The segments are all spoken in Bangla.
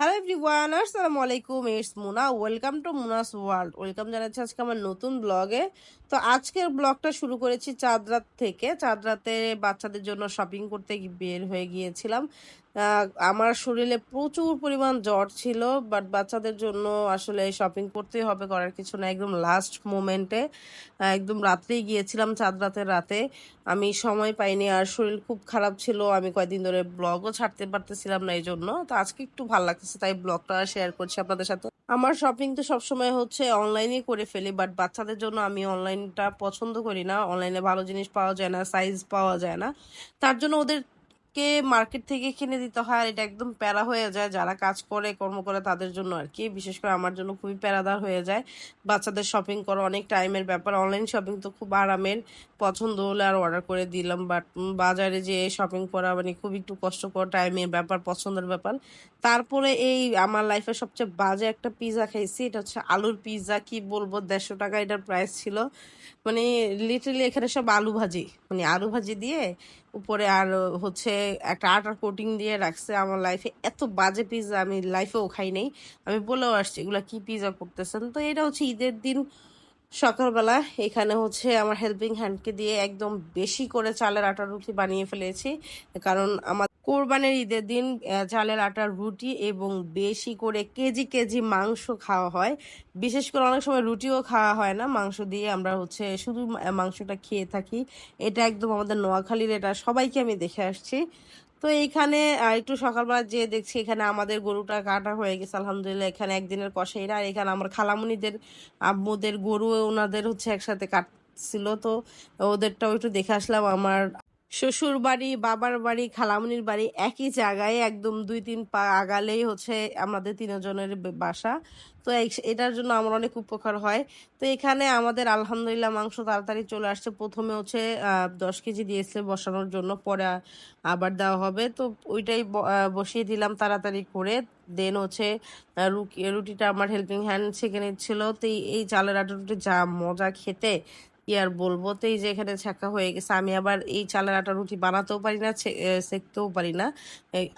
হ্যালো এভরিওয়ান আসসালামু আলাইকুম it's Muna welcome to Muna's world welcome জানাচ্ছি আজকে আমার নতুন ব্লগে তো আজকের ব্লগটা শুরু করেছি চাঁদরাত থেকে। চাঁদরাতে বাচ্চাদের জন্য শপিং করতে বের হয়ে গিয়েছিলাম। আমার শরীরে প্রচুর পরিমাণ জ্বর ছিল বাট বাচ্চাদের জন্য আসলে শপিং করতেই হবে করার কিছু না একদম লাস্ট মোমেন্টে একদম রাত্রেই গিয়েছিলাম চাঁদ রাতের রাতে। আমি সময় পাইনি, আর শরীর খুব খারাপ ছিল। আমি কয়েকদিন ধরে ব্লগও ছাড়তে পারতেছিলাম না এই জন্য তো আজকে একটু ভালো লাগতেছে, তাই ব্লগটা শেয়ার করছি আপনাদের সাথে। আমার শপিং তো সবসময় হচ্ছে অনলাইনে করে ফেলি বাট বাচ্চাদের জন্য আমি অনলাইনটা পছন্দ করি না। অনলাইনে ভালো জিনিস পাওয়া যায় না সাইজ পাওয়া যায় না। তার জন্য ওদেরকে মার্কেট থেকে কিনে দিতে হয়, আর এটা একদম প্যারা হয়ে যায়। যারা কাজ করে, কর্ম করে তাদের জন্য আর কি। বিশেষ করে আমার জন্য খুবই প্যারাদার হয়ে যায়। বাচ্চাদের শপিং করা অনেক টাইমের ব্যাপার। অনলাইন শপিং তো খুব আরামের। পছন্দ হলে আর অর্ডার করে দিলাম। বাট বাজারে যে শপিং করা মানে খুব একটু কষ্টকর টাইমের ব্যাপার, পছন্দের ব্যাপার। তারপরে এই আমার লাইফে সবচেয়ে বাজে একটা পিৎজা খাইছি। এটা হচ্ছে আলুর পিৎজা কি বলব? দেড়শো টাকা এটার প্রাইস ছিল। মানে লিটারালি এখানে সব আলু ভাজি। মানে আলু ভাজি দিয়ে উপরে আর হচ্ছে একটা আটার কোটিং দিয়ে রাখছে। আমার লাইফে এত বাজে পিজা আমি লাইফেও খাই নাই। আমি বলেও আসছি, এগুলা কি পিজা করতেছেন? তো এটা হচ্ছে ঈদের দিন সকালবেলা এখানে হচ্ছে আমার হেল্পিং হ্যান্ডকে দিয়ে একদম বেশি করে চালের আটার রুটি বানিয়ে ফেলেছি। কারণ আমার কোরবানির ঈদের দিন চালের আটার রুটি এবং বেশি করে কেজি কেজি মাংস খাওয়া হয়। বিশেষ করে অনেক সময় রুটিও খাওয়া হয় না। মাংস দিয়ে আমরা হচ্ছে শুধু মাংসটা খেয়ে থাকি। এটা একদম আমাদের নোয়াখালীর এটা সবাইকে আমি দেখে আসছি। তো এইখানে একটু সকালবেলা যে দেখছি এখানে আমাদের গরুটা কাটা হয়ে গেছে, আলহামদুলিল্লাহ। এখানে একদিনের কষাইরা আর এখানে আমার খালামুনিদের আম্মুদের গরু ওনাদের হচ্ছে একসাথে কাটছিল, তো ওদেরটাও একটু দেখে আসলাম। আমার শ্বশুর বাড়ি বাবার বাড়ি, খালামনির বাড়ি একই জায়গায় একদম দুই তিন পা আগালেই হচ্ছে আমাদের তিনজনের বাসা। তো এটার জন্য আমার অনেক উপকার হয়। তো এখানে আমাদের আলহামদুলিল্লাহ মাংস তাড়াতাড়ি চলে আসছে। প্রথমে হচ্ছে দশ কেজি দিয়েছে বসানোর জন্য, পরে আবার দেওয়া হবে। তো ওইটাই বসিয়ে দিলাম তাড়াতাড়ি করে। দেন হচ্ছে রুটি রুটিটা আমার হেল্পিং হ্যান্ড ছেঁকে নিচ্ছিল। তো এই চালের আটা রুটি যা মজা খেতে কি আর বলব? তো এই যে এখানে ছাঁকা হয়ে গেছে। আমি আবার এই চালের আটা রুটি বানাতেও পারি না সেঁকতেও পারি না।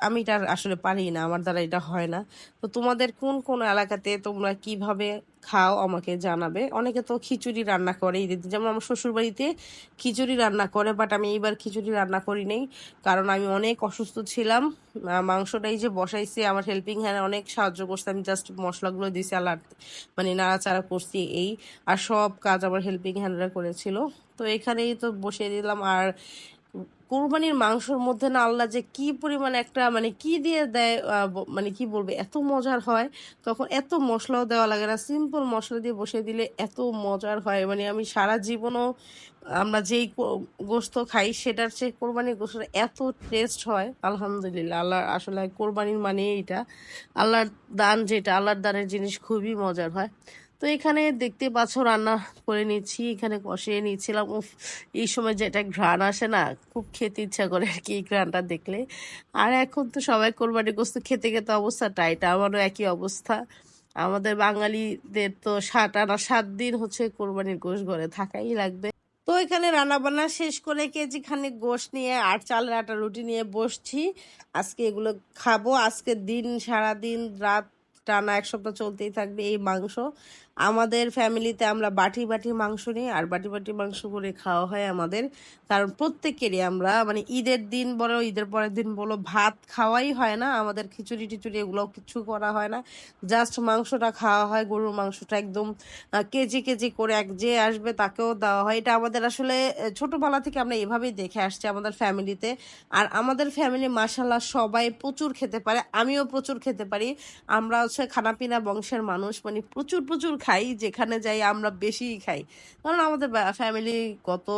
আমি এটা আসলে পারি না। আমার দ্বারা এটা হয় না। তো তোমাদের কোন কোন এলাকাতে তোমরা কীভাবে খাও, আমাকে জানাবে। অনেকে তো খিচুড়ি রান্না করে ঈদের। যেমন আমার শ্বশুর বাড়িতে খিচুড়ি রান্না করে বাট আমি এইবার খিচুড়ি রান্না করি নেই। কারণ আমি অনেক অসুস্থ ছিলাম। মাংসটাই যে বসাইছি, আমার হেল্পিং হ্যান্ড অনেক সাহায্য করছে। আমি জাস্ট মশলাগুলো দিছি আলার মানে নাড়াচাড়া করছি এই। আর সব কাজ আমার হেল্পিং হ্যান্ডরা করেছিল। তো এখানেই তো বসিয়ে দিলাম। আর কোরবানির মাংসর মধ্যে না আল্লাহ যে কি পরিমাণ একটা মানে কি দিয়ে দেয় মানে কি বলবে, এত মজার হয়, তখন এত মশলাও দেওয়া লাগে না। সিম্পল মশলা দিয়ে বসিয়ে দিলে এত মজার হয়। মানে আমি সারা জীবনও আমরা যেই গোস্ত খাই, সেটার চেয়ে কোরবানির গোস্তটা এত টেস্ট হয়। আলহামদুলিল্লাহ আল্লাহ আসলে কোরবানির মানে এইটা আল্লাহর দান যেটা, আল্লাহর দানের জিনিস খুবই মজার হয়। তো এখানে দেখতে পাচ্ছ রান্না করে নিচ্ছি, এখানে কষিয়ে নিচ্ছিলাম। উফ, এই সময় যেটা ঘ্রাণ আসে না, খুব খেতে ইচ্ছা করে আর কি এই ঘ্রাণটা দেখলে। আর এখন তো সবাই কোরবানি গোস্ত খেতে খেতে অবস্থা টাইট আমারও একই অবস্থা। আমাদের বাঙালিদের তো সাত আনা সাত দিন হচ্ছে কোরবানির গোশ ঘরে থাকাই লাগবে। তো এখানে রান্না বান্না শেষ করে কেজি খানিক গোশ নিয়ে আর চালের আটা রুটি নিয়ে বসছি। আজকে এগুলো খাব। আজকে দিন সারা দিন রাত টানা এক সপ্তাহ চলতেই থাকবে এই মাংস। আমাদের ফ্যামিলিতে আমরা বাটি বাটি মাংস নিই, আর বাটি বাটি মাংস করে খাওয়া হয় আমাদের। কারণ প্রত্যেকেরই আমরা মানে ঈদের দিন বলো, ঈদের পরের দিন বলো, ভাত খাওয়াই হয় না। আমাদের খিচুড়ি টিচুড়ি এগুলো কিছু করা হয় না। জাস্ট মাংসটা খাওয়া হয়, গরুর মাংসটা একদম কেজি কেজি করে এক যে আসবে তাকেও দেওয়া হয়। এটা আমাদের আসলে ছোটবেলা থেকে আমরা এভাবেই দেখে আসছি আমাদের ফ্যামিলিতে। আর আমাদের ফ্যামিলি মাসাল্লাহ সবাই প্রচুর খেতে পারে, আমিও প্রচুর খেতে পারি। আমরা হচ্ছে খানাপিনা বংশের মানুষ মানে প্রচুর প্রচুর খাই, যেখানে যাই আমরা বেশিই খাই। কারণ আমাদের ফ্যামিলি কত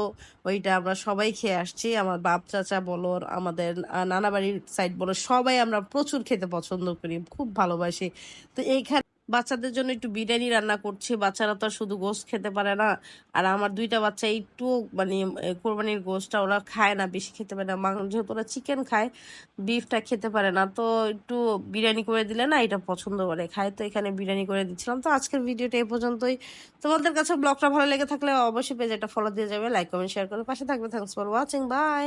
ওইটা আমরা সবাই খেয়ে আসছি, আমার বাপ চাচা বলো, আমাদের নানাবাড়ির নানা বাড়ির সাইড বলো, সবাই আমরা প্রচুর খেতে পছন্দ করি, খুব ভালোবাসি। তো এইখানে বাচ্চাদের জন্য একটু বিরিয়ানি রান্না করছি। বাচ্চারা তো শুধু গোস্ত খেতে পারে না। আর আমার দুইটা বাচ্চা একটু মানে কোরবানির গোশটা ওরা খায় না, বেশি খেতে পারে না। মাংস যেহেতু ওরা চিকেন খায় বিফটা খেতে পারে না। তো একটু বিরিয়ানি করে দিলে না এটা পছন্দ করে। খায় তো এখানে বিরিয়ানি করে দিচ্ছিলাম। তো আজকের ভিডিওটা এই পর্যন্তই। তোমাদের কাছে ব্লগটা ভালো লেগে থাকলে অবশ্যই পেজ একটা ফলো দিয়ে যাবে। লাইক কমেন্ট শেয়ার করে পাশে থাকবে। Thanks for watching by